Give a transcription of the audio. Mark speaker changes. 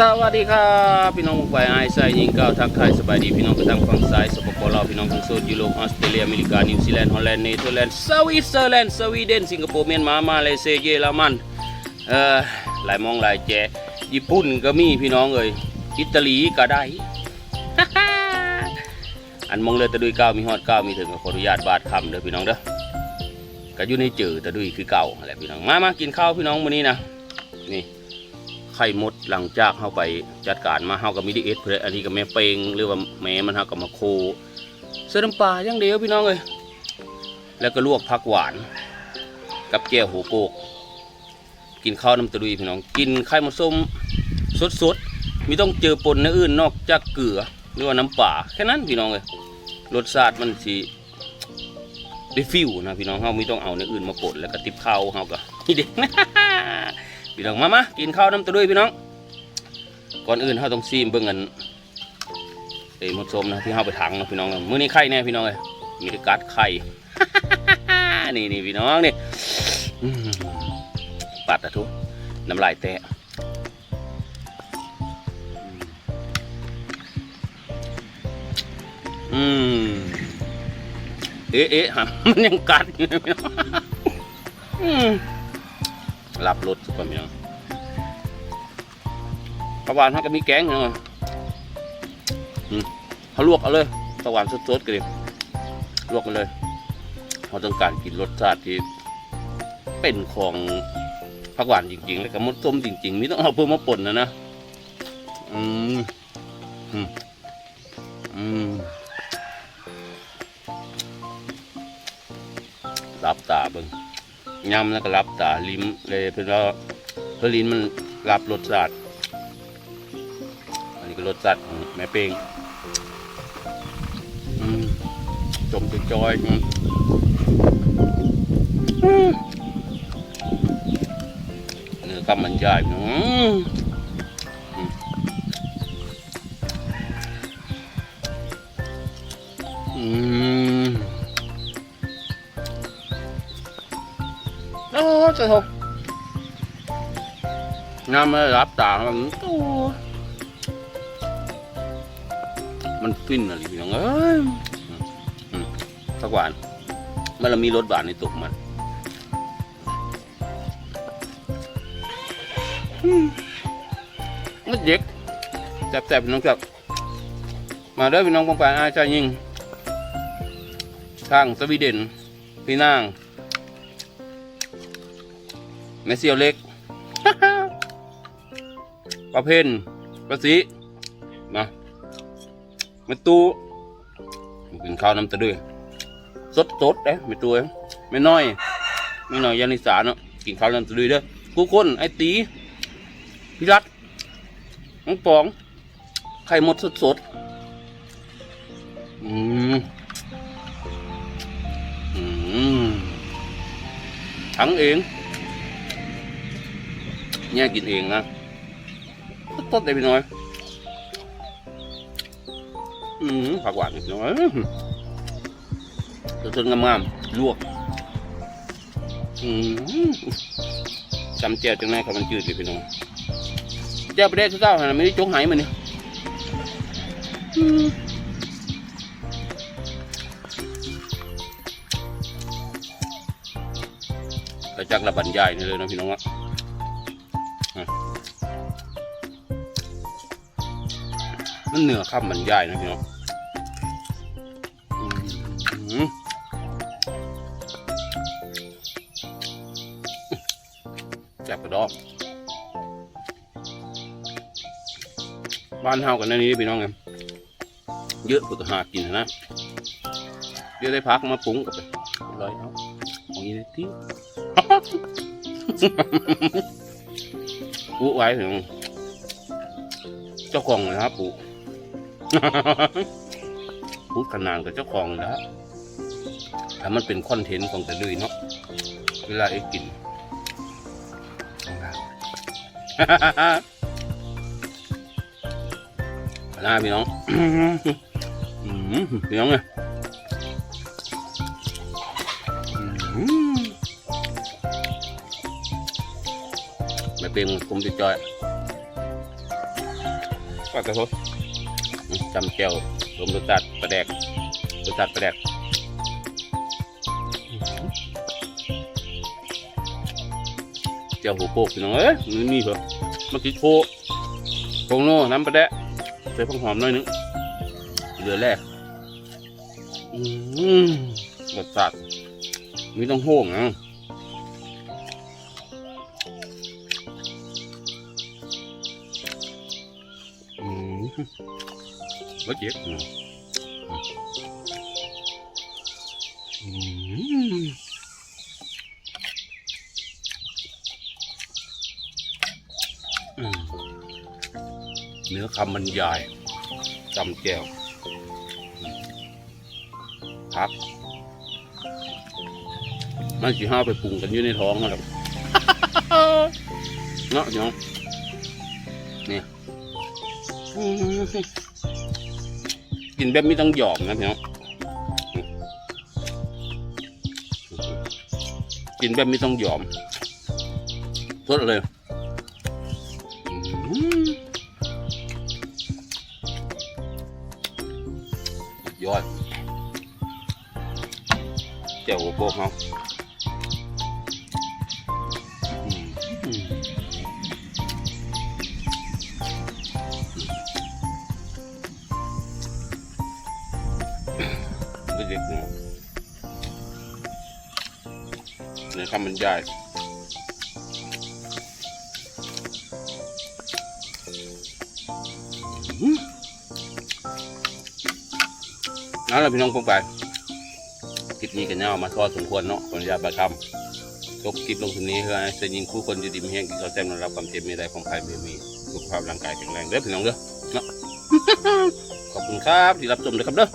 Speaker 1: สวัสดีครับพี่น้องไปไอซ์ยิงเก้าทักทายสบายดีพี่น้องกระทั่งฝั่งซ้ายสปปลาวพี่น้องทั้งโซนยุโรปออสเตรเลียอเมริกานิวซีแลนด์ฮอลแลนด์เนเธอร์แลนด์สวิตเซอร์แลนด์สวีเดนสิงคโปร์เมียนมามาเลเซียเยอรมันเอ่อหลายมองหลายแจญี่ปุ่นก็มีพี่น้องเอ้ยอิตาลีก็ได้อันมองเลยตะดุยเก้ามีฮอดเก้ามีถึงขออนุญาตบาดคำเด้อพี่น้องเด้อก็อยู่ในจือตะดุยคือเก่าอะไรพี่น้องมามากินข้าวพี่น้องมื้อนี้นะนี่ไข่มด หลังจากเข้าไปจัดการมาเฮากับมิดิเอสเพื่ออันนี้กับแม่เปงหรือว่าแม่มันเฮากับมาโคเสื้อน้ำปลาอย่างเดียวพี่น้องเลยแล้วก็ลวกผักหวาน กับแก้วหัวโปก กินข้าวน้ำตะลุยพี่น้อง กินไข่มดส้มสดๆมีต้องเจอปนเนื้ออื่นนอกจากเกลือหรือว่าน้ำปลาแค่นั้นพี่น้องเลยรสชาติมันสิได้ฟิวนะพี่น้องเฮาไม่ต้องเอาเนื้ออื่นมาปนแล้วก็ติบข้าวเฮาก็นี่เด็กพี่น้องมามากินข้าวน้ำตะลุยพี่น้อง ก่อนอื่นเราต้องซีมเบิ่งกันเอ้มดส้มนะที่เฮาไปถังนะพี่น้องมื้อนี้ไข่แน่พี่น้องเลยมีแต่กัดไข่นี่นี่พี่น้องนี่ปัดอะทุกน้ำลายแตะอืมเอ๊ะเอ๊ะฮะมันยังกัดอยู่นะพี่น้องรับรถก่อนพี่น้อง ปลาวานเขาก็มีแกงเนาะอืมเขาลวกเอาเลยปลาวานสดๆกันเลยลวกกันเลยเขาต้องการกินรสชาติที่เป็นของผักหวานจริงๆ แล้วก็มดส้มจริงๆไม่ต้องเอาเพิ่มมาป่นนะนะอืมอืมอืมรับตาเบิ่งยำแล้วก็รับตาลิ้มเลยเพื่อนว่าเพื่อลิ้นมันรับรสชาติ รสชาติของแม่เป้งจมจอยๆเนื้อกำมันใหญ่อืมอืมอืมโอ้จะทกงามมารับตามันโอ้ มันฟินอะไรพี่น้องเอ้ยสักหวานมันละมีรสหวานในตัวมันมันเด็กแซ่บๆพี่น้องครับมาเด้อพี่น้องปองปานอาชายยิงทางสวีเดน พี่นางแม่เสียวเล็กปลาเพนปลาสีมา แม่ตูกินข้าวน้ำตะด้วยสดสดเด้แม่ตัวไม่น้อย ไม่น้อยยานิสาเนาะกินข้าวน้ำตะด้วยเด้อกูคนไอตีพี่รัตน้องปอง ไข่หมดสดสดอืมอืมทั้งเองเนี่ยกินเองนะต้นได้ไปหน่อย อืมผักหวานนิดหน่อยตัวต้นงามๆลวกอืมจำเจียวจังไงครับมันจืดเลยพี่น้องเจ้าปได้ทุกเจ้าหาไม่ได้จกหายมันเนี่ยอืมกระจักระบันใหญ่นี่เลยนะพี่น้องอะ มันเหนือข้ามมันใหญ่นะพี่น้องแจ็บกระดอกบ้านเฮากันในนี้พี่น้องไงเยอะกว่าตัวหากินนะเดี๋ยวได้พักมาปรุงกับไปร้อยเอาของยีที่ปุ๊ไว้ถึงเจ้าของนะครับปุ๊ พูดขนานกับเจ้าของแล้วถ้ามันเป็นคอนเทนต์ของแต่ลุยเนาะ เวลาไอ้กินน่าพี่น้องอืมพี่น้องไงไม่เป็นผมจะจอยปลากระทบ จำแก้วรวมรสชาติปลาแดกรสชาติปลาแดกเจ้าหัวโปกพี่น้องเอ้ยมันมีเหรอมากินโคโคงโน่น้ำปลาแดกใส่ผักหอมหน่อยนึงเหลือแรกอืมรสชาติมีต้องโห้งนะ บ่เจ็บเนาะอืมอืมเนื้อคำบรรยายจำแก้วพักมันสิห้าไปปรุงกันอยู่ในท้องนะครับเนาะพี่น้องนี่ กินแบบไม่ต้องหยอมนะพี่น้องกินแบบไม่ต้องหยอมสดเลยยอดเจ้าหัวโปกเขา เด็กๆเนี่ยในคำบรรยายอื้อนั่นแหละพี่น้องพงไปคลิปนี้กันเนี่ยมาทอดสมควรเนาะขออนุญาตประคำจบคลิปลงทุนนี้เพื่อให้เสยิงคู่คนอยู่ดีมีแห้งกินข้าวแซ่บนอนรับความเจ็บไม่ได้ของใครไม่มีสุขภาพร่างกายแข็งแรงเด้อพี่น้องเด้อเนาะขอบคุณครับที่รับชมด้วยครับเด้อ